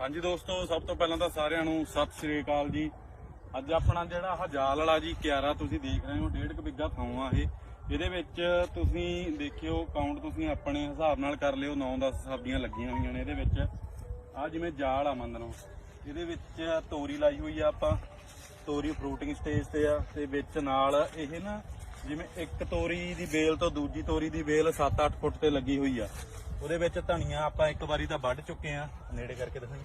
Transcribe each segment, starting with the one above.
ਹਾਂਜੀ ਦੋਸਤੋ, ਸਭ ਤੋਂ ਪਹਿਲਾਂ ਤਾਂ ਸਾਰਿਆਂ ਨੂੰ ਸਤਿ ਸ੍ਰੀ ਅਕਾਲ ਜੀ। ਅੱਜ ਆਪਣਾ ਜਿਹੜਾ ਆਹ ਜਾਲ ਵਾਲਾ ਜੀ, ਕਿਆਰਾ ਤੁਸੀਂ ਦੇਖ ਰਹੇ ਹੋ, ਡੇਢ ਕੁ ਬਿੱਗਾ ਥਾਂ ਆ ਇਹ। ਇਹਦੇ ਵਿੱਚ ਤੁਸੀਂ ਦੇਖਿਓ ਕਾਊਂਟ ਤੁਸੀਂ ਆਪਣੇ ਹਿਸਾਬ ਨਾਲ ਕਰ ਲਿਓ 9-10 ਸਬਜ਼ੀਆਂ ਲੱਗੀਆਂ ਹੋਈਆਂ ਨੇ ਇਹਦੇ ਵਿੱਚ। ਆ ਜਿਵੇਂ ਜਾਲ ਆ ਮੰਨ ਲਓ। ਇਹਦੇ ਵਿੱਚ ਤੋਰੀ ਲਾਈ ਹੋਈ ਆ ਆਪਾਂ, ਤੋਰੀ ਫਰੂਟਿੰਗ ਸਟੇਜ ਤੇ ਆ, ਤੇ ਵਿੱਚ ਨਾਲ ਇਹ ਨਾ ਜਿਵੇਂ ਇੱਕ ਤੋਰੀ ਦੀ ਬੇਲ ਤੋਂ ਦੂਜੀ ਤੋਰੀ ਦੀ ਬੇਲ 7-8 ਫੁੱਟ ਤੇ ਲੱਗੀ ਹੋਈ ਆ। ਉਹਦੇ ਵਿੱਚ ਧਨੀਆ ਆਪਾਂ ਇੱਕ ਵਾਰੀ ਤਾਂ ਵੱਢ ਚੁੱਕੇ ਆ ਨੇੜੇ ਕਰਕੇ ਦਿਖਾਈ।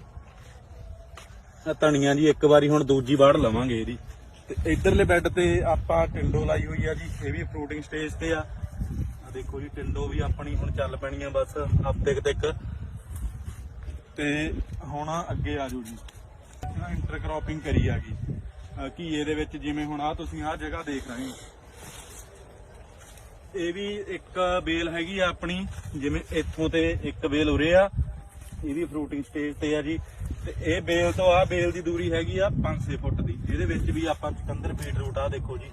ਆ ਧਨੀਆ ਜੀ, ਇੱਕ ਵਾਰੀ ਹੁਣ ਦੂਜੀ ਵਾੜ ਲਵਾਂਗੇ ਇਹਦੀ। ਤੇ ਇਧਰਲੇ ਬੈੱਡ ਤੇ ਆਪਾਂ ਟਿੰਡੋ ਲਾਈ ਹੋਈ ਆ ਜੀ, ਇਹ ਵੀ ਫਰੂਟਿੰਗ ਸਟੇਜ ਤੇ ਆ। ਆ ਦੇਖੋ ਜੀ, ਟਿੰਡੋ ਵੀ ਆਪਣੀ ਹੁਣ ਚੱਲ ਪੈਣੀ ਆ ਬਸ, ਹਫ਼ਤੇ ਤੱਕ। ਤੇ ਹੁਣ ਅੱਗੇ ਆ ਜਾਓ ਜੀ। ਇੰਟਰਕ੍ਰੋਪਿੰਗ ਕਰੀ ਆ ਗਈ। ਘੀਏ ਦੇ ਵਿੱਚ ਜਿਵੇਂ ਹੁਣ ਆ ਤੁਸੀਂ ਆਹ ਜਗ੍ਹਾ ਦੇਖ ਰਹੇ ਹੋ। ਇਹ ਵੀ ਇੱਕ ਬੇਲ ਹੈਗੀ ਆ ਆਪਣੀ, ਜਿਵੇਂ ਇੱਥੋਂ ਤੇ ਇੱਕ ਬੇਲ ਉਰੇ ਆ। ਇਹ ਵੀ ਫਰੂਟਿੰਗ ਸਟੇਜ ਤੇ ਆ ਜੀ। ਤੇ ਇਹ ਬੇਲ ਤੋਂ ਆ ਬੇਲ ਦੀ ਦੂਰੀ ਹੈਗੀ ਆ 5-6 ਫੁੱਟ ਦੀ। ਇਹਦੇ ਵਿੱਚ ਵੀ ਆਪਾਂ ਚਕੰਦਰ ਬੀਟ ਰੂਟ ਆ ਦੇਖੋ ਜੀ।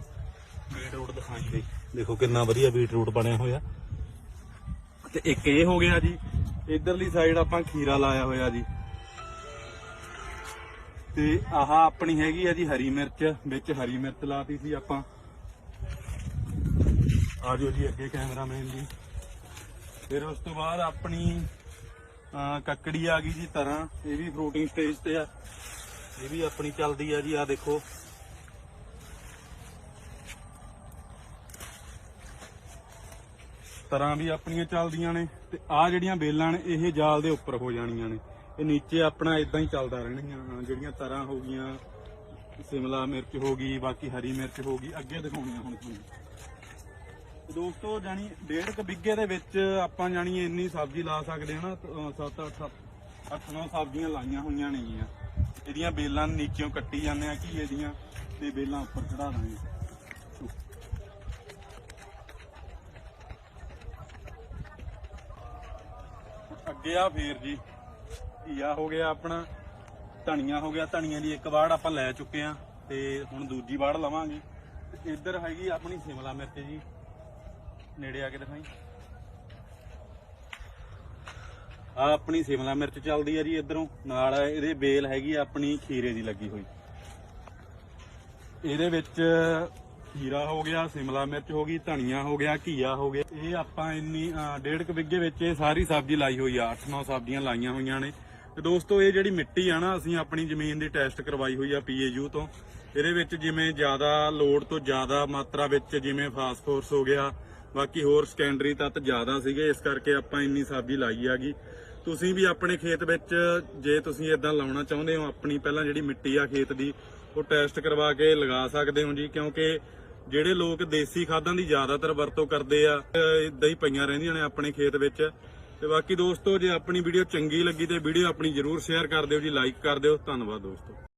ਬੀਟ ਰੂਟ ਦਿਖਾਈ ਦੇ। ਦੇਖੋ ਕਿੰਨਾ ਵਧੀਆ ਬੀਟ ਰੂਟ ਬਣਿਆ ਹੋਇਆ। ਤੇ ਇੱਕ ਇਹ ਹੋ ਗਿਆ ਜੀ। ਇਧਰਲੀ ਸਾਈਡ ਆਪਾਂ ਖੀਰਾ ਲਾਇਆ ਹੋਇਆ ਜੀ। ਤੇ ਆਹ ਆਪਣੀ ਹੈਗੀ ਆ ਜੀ ਹਰੀ ਮਿਰਚ, ਵਿੱਚ ਹਰੀ ਮਿਰਚ ਲਾਤੀ ਸੀ ਆਪਾਂ। ਆ ਜਾਓ ਜੀ ਅੱਗੇ ਕੈਮਰਾਮੈਨ ਜੀ। ਫਿਰ ਉਸ ਤੋਂ ਬਾਅਦ ਆਪਣੀ ਕੱਕੜੀ ਆ ਗਈ ਜੀ ਤਰ੍ਹਾਂ ਇਹ ਵੀ ਫਰੂਟਿੰਗ ਸਟੇਜ ਤੇ ਆ। ਇਹ ਵੀ ਆਪਣੀ ਚੱਲਦੀ ਆ ਜੀ ਆ ਦੇਖੋ। ਤਰ੍ਹਾਂ ਵੀ ਆਪਣੀਆਂ ਚੱਲਦੀਆਂ ਨੇ ਤੇ ਆ ਜਿਹੜੀਆਂ ਬੇਲਾਂ ਨੇ, ਇਹ ਜਾਲ ਦੇ ਉੱਪਰ ਹੋ ਜਾਣੀਆਂ ਨੇ। ਇਹ ਨੀਚੇ ਆਪਣਾ ਇਦਾਂ ਹੀ ਚੱਲਦਾ ਰਹਿਣਗੀਆਂ। ਜਿਹੜੀਆਂ ਤਰ੍ਹਾਂ ਹੋ ਗਈਆਂ, ਸਿਮਲਾ ਮਿਰਚ ਹੋ ਗਈ, ਬਾਕੀ ਹਰੀ ਮਿਰਚ ਹੋ ਗਈ, ਅੱਗੇ ਦਿਖਾਉਣੀਆਂ ਹੁਣ ਤੁਹਾਨੂੰ। ਦੋਸਤੋ ਜਾਨੀ ਡੇਢ ਕ ਬਿੱਗੇ ਦੇ ਵਿੱਚ ਆਪਾਂ ਜਾਨੀ ਇੰਨੀ ਸਬਜ਼ੀ ਲਾ ਸਕਦੇ ਹਾਂ ਨਾ 7 8 8 9 ਸਬਜ਼ੀਆਂ ਲਾਈਆਂ ਹੋਈਆਂ ਨੇਗੀਆਂ। ਇਹਦੀਆਂ ਬੇਲਾਂ ਨੀਚੇੋਂ ਕੱਟੀ ਜਾਂਦੇ ਆ ਕੀ ਇਹਦੀਆਂ ਤੇ ਬੇਲਾਂ ਉੱਪਰ ਚੜਾ ਦਾਂਗੇ। ਅੱਗੇ ਆ ਫੇਰ ਜੀ, ਘੀਆ ਹੋ ਗਿਆ ਆਪਣਾ, ਧਨੀਆ ਹੋ ਗਿਆ, ਧਨੀਆ ਦੀ ਇੱਕ ਵਾੜ ਆਪਾਂ ਲੈ ਚੁੱਕੇ ਆ ਤੇ ਹੁਣ ਦੂਜੀ ਵਾੜ ਲਵਾਂਗੇ। ਤੇ ਇੱਧਰ ਹੈਗੀ ਆਪਣੀ ਸ਼ਿਮਲਾ ਮਿਰਚ ਜੀ। ਨੇੜੇ ਆ ਕੇ ਦਿਖਾਈ। ਆ ਆਪਣੀ ਸ਼ਿਮਲਾ ਮਿਰਚ ਚੱਲਦੀ ਆ ਜੀ ਇਧਰੋਂ। ਨਾਲ ਇਹਦੇ ਬੇਲ ਹੈਗੀ ਆਪਣੀ ਖੀਰੇ ਦੀ ਲੱਗੀ ਹੋਈ। ਇਹਦੇ ਵਿੱਚ ਖੀਰਾ ਹੋ ਗਿਆ, ਸ਼ਿਮਲਾ ਮਿਰਚ ਹੋ ਗਈ, ਧਨੀਆ ਹੋ ਗਿਆ, ਘੀਆ ਹੋ ਗਿਆ। ਇਹ ਆਪਾਂ ਇੰਨੀ ਡੇਢ ਕੁ ਬਿੱਗੇ ਵਿੱਚ ਇਹ ਸਾਰੀ ਸਬਜ਼ੀ ਲਾਈ ਹੋਈ ਆ। 8-9 ਸਬਜ਼ੀਆਂ ਲਾਈਆਂ ਹੋਈਆਂ ਨੇ। ਤੇ ਦੋਸਤੋ, ਇਹ ਜਿਹੜੀ ਮਿੱਟੀ ਆ ਨਾ, ਅਸੀਂ ਆਪਣੀ ਜ਼ਮੀਨ ਦੀ ਟੈਸਟ ਕਰਵਾਈ ਹੋਈ ਆ ਪੀਏਯੂ ਤੋਂ। ਇਹਦੇ ਵਿੱਚ ਜਿਵੇਂ ਜ਼ਿਆਦਾ ਲੋੜ ਤੋਂ ਜ਼ਿਆਦਾ ਮਾਤਰਾ ਵਿੱਚ ਜਿਵੇਂ ਫਾਸਫੋਰਸ ਹੋ ਗਿਆ ਬਾਕੀ ਹੋਰ ਸੈਕੰਡਰੀ ਤੱਤ ਜ਼ਿਆਦਾ ਸੀਗੇ, ਇਸ ਕਰਕੇ ਆਪਾਂ ਇੰਨੀ ਸਬਜ਼ੀ ਲਾਈ ਆਗੀ ਤੁਸੀਂ ਵੀ ਆਪਣੇ ਖੇਤ ਵਿੱਚ, ਜੇ ਤੁਸੀਂ ਇਦਾਂ ਲਾਉਣਾ ਚਾਹੁੰਦੇ ਹੋ, ਆਪਣੀ ਪਹਿਲਾਂ ਜਿਹੜੀ ਮਿੱਟੀ ਆ ਖੇਤ ਦੀ, ਉਹ ਟੈਸਟ ਕਰਵਾ ਕੇ ਲਗਾ ਸਕਦੇ ਹੋ ਜੀ, ਕਿਉਂਕਿ ਜਿਹੜੇ ਲੋਕ ਦੇਸੀ ਖਾਦਾਂ ਦੀ ਜ਼ਿਆਦਾਤਰ ਵਰਤੋਂ ਕਰਦੇ ਆ ਇਦਾਂ ਹੀ ਪਈਆਂ ਰਹਿੰਦੀਆਂ ਨੇ ਆਪਣੇ ਖੇਤ ਵਿੱਚ। ਤੇ ਬਾਕੀ ਦੋਸਤੋ, ਜੇ ਆਪਣੀ ਵੀਡੀਓ ਚੰਗੀ ਲੱਗੀ ਤੇ ਵੀਡੀਓ ਆਪਣੀ ਜਰੂਰ ਸ਼ੇਅਰ ਕਰ ਦਿਓ ਜੀ ਲਾਈਕ ਕਰ ਦਿਓ। ਧੰਨਵਾਦ ਦੋਸਤੋ।